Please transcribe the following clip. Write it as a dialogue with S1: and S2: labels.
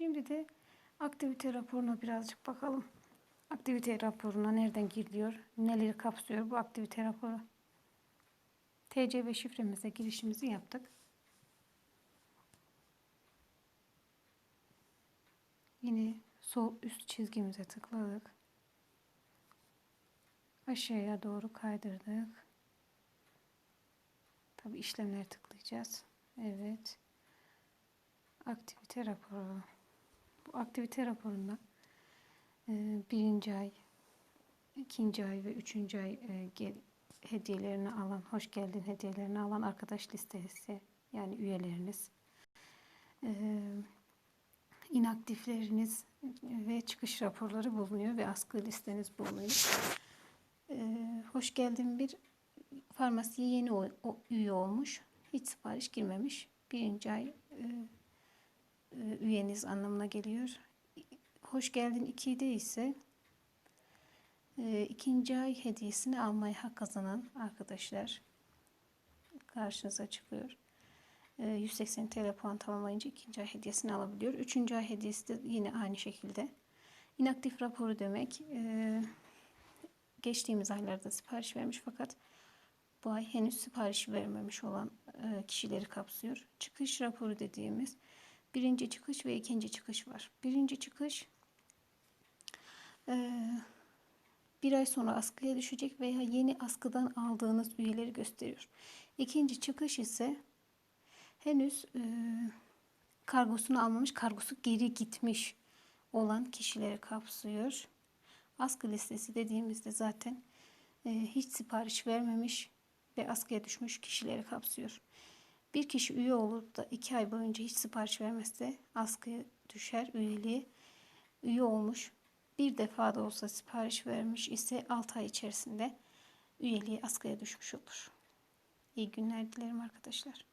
S1: Şimdi de aktivite raporuna birazcık bakalım. Aktivite raporuna nereden giriliyor? Neleri kapsıyor bu aktivite raporu? TC ve şifremize girişimizi yaptık. Yine sol üst çizgimize tıkladık. Aşağıya doğru kaydırdık. Tabi işlemleri tıklayacağız. Evet. Aktivite raporu. Aktivite raporunda e, birinci ay, ikinci ay ve üçüncü ay e, hediyelerini alan, hoş geldin hediyelerini alan arkadaş listesi yani üyeleriniz, e, inaktifleriniz ve çıkış raporları bulunuyor ve askı listeniz bulunuyor. Hoş geldin bir farmasiye yeni üye olmuş. Hiç sipariş girmemiş. Birinci ay üyeniz anlamına geliyor. Hoş geldin 2'de ise e, ikinci ay hediyesini almaya hak kazanan arkadaşlar karşınıza çıkıyor. E, 180 TL puan tamamlayınca ikinci ay hediyesini alabiliyor. Üçüncü ay hediyesi de yine aynı şekilde. İnaktif raporu demek e, geçtiğimiz aylarda sipariş vermiş fakat bu ay henüz sipariş vermemiş olan e, kişileri kapsıyor. Çıkış raporu dediğimiz birinci çıkış ve ikinci çıkış var. Birinci çıkış e, bir ay sonra askıya düşecek veya yeni askıdan aldığınız üyeleri gösteriyor. İkinci çıkış ise henüz e, kargosunu almamış, kargosu geri gitmiş olan kişileri kapsıyor. Askı listesi dediğimizde zaten e, hiç sipariş vermemiş ve askıya düşmüş kişileri kapsıyor. Bir kişi üye olur da iki ay boyunca hiç sipariş vermezse askıya düşer üyeliği. Üye olmuş bir defa da olsa sipariş vermiş ise 6 ay içerisinde üyeliği askıya düşmüş olur. İyi günler dilerim arkadaşlar.